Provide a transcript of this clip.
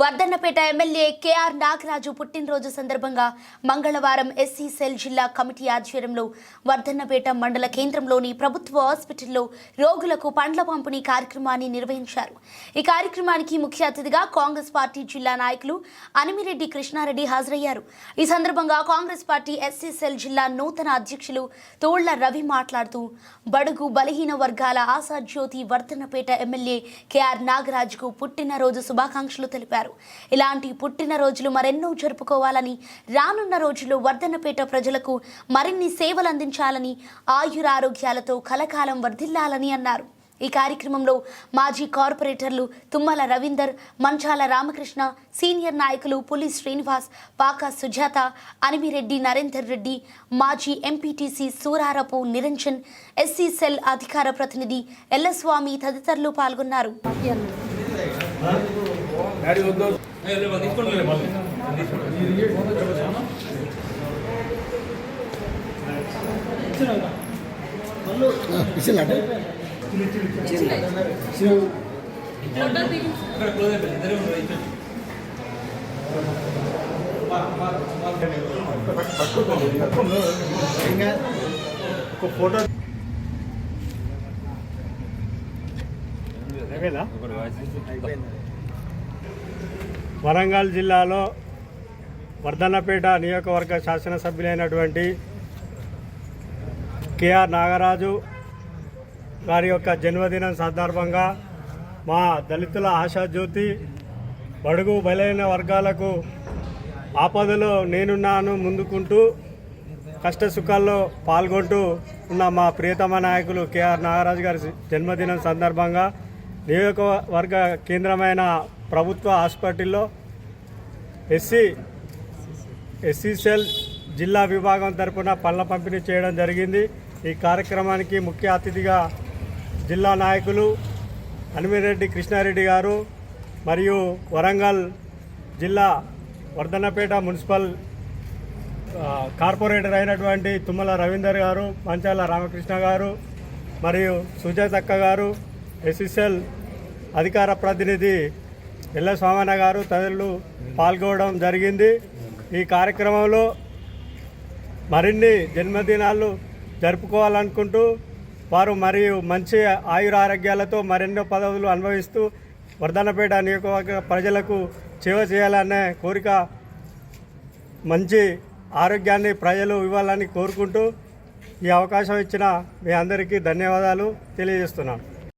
Wardhannapet MLA KR Nagaraju పుట్టినరోజు సందర్భంగా మంగళవారం ఎస్సీ సెల్ జిల్లా కమిటీ ఆధ్వర్యంలో వర్ధన్నపేట మండల కేంద్రంలోని ప్రభుత్వ హాస్పిటల్లో రోగులకు పండ్ల పంపిణీ కార్యక్రమాన్ని నిర్వహించారు. ఈ కార్యక్రమానికి ముఖ్య అతిథిగా కాంగ్రెస్ పార్టీ జిల్లా నాయకులు అనిమిరెడ్డి కృష్ణారెడ్డి హాజరయ్యారు. ఈ సందర్భంగా కాంగ్రెస్ పార్టీ ఎస్సీ సెల్ జిల్లా నూతన అధ్యక్షులు తోళ్ళ రవి మాట్లాడుతూ బడుగు బలహీన వర్గాల ఆశాజ్యోతి వర్ధన్నపేట ఎమ్మెల్యే కేఆర్ నాగరాజుకు పుట్టినరోజు శుభాకాంక్షలు తెలిపారు. ఇలాంటి పుట్టినరోజులు మరెన్నో జరుపుకోవాలని రానున్న రోజుల్లో వర్ధనపేట ప్రజలకు మరిన్ని సేవలు అందించాలని ఆయురారోగ్యాలతో కలకాలం వర్ధిల్లాలని అన్నారు. ఈ కార్యక్రమంలో మాజీ కార్పొరేటర్లు తుమ్మల రవీందర్ మంచాల రామకృష్ణ సీనియర్ నాయకులు పులి శ్రీనివాస్ పాక సుజాత అనిమిరెడ్డి నరేందర్ రెడ్డి మాజీ MPTC Surarapu Niranjan SC cell అధికార ప్రతినిధి ఎల్లస్వామి తదితరులు పాల్గొన్నారు. డాడీ వద్దు ఇచ్చినట్టు ఒక ఫోటో వరంగల్ జిల్లాలో వర్ధన్నపేట నియోజకవర్గ శాసనసభ్యులైనటువంటి కేఆర్ నాగరాజు గారి యొక్క జన్మదినం సందర్భంగా మా దళితుల ఆశాజ్యోతి బడుగు బలైన వర్గాలకు ఆపదలో నేనున్నాను ముందుకుంటూ కష్ట సుఖాల్లో పాల్గొంటూ ఉన్న మా ప్రియతమ నాయకులు కేఆర్ నాగరాజు గారి జన్మదినం సందర్భంగా నియోజకవర్గ కేంద్రమైన ప్రభుత్వ హాస్పిటల్లో ఎస్సీ ఎస్సీసెల్ జిల్లా విభాగం తరపున పళ్ళ పంపిణీ చేయడం జరిగింది. ఈ కార్యక్రమానికి ముఖ్య అతిథిగా జిల్లా నాయకులు అనిమిరెడ్డి కృష్ణారెడ్డి గారు మరియు వరంగల్ జిల్లా వర్ధన్నపేట మున్సిపల్ కార్పొరేటర్ అయినటువంటి తుమ్మల రవీందర్ గారు మంచాల రామకృష్ణ గారు మరియు సుజాతక్క గారు ఎస్ఎస్ఎల్ అధికార ప్రతినిధి ఎల్ల సోమన్న గారు తదితరులు పాల్గొనడం జరిగింది. ఈ కార్యక్రమంలో మరిన్ని జన్మదినాలు జరుపుకోవాలనుకుంటూ వారు మరియు మంచి ఆయుర ఆరోగ్యాలతో మరెన్నో పదవులు అనుభవిస్తూ వర్ధనపేట నియోజకవర్గ ప్రజలకు సేవ చేయాలనే కోరిక మంచి ఆరోగ్యాన్ని ప్రజలు ఇవ్వాలని కోరుకుంటూ ఈ అవకాశం ఇచ్చిన మీ అందరికీ ధన్యవాదాలు తెలియజేస్తున్నాను.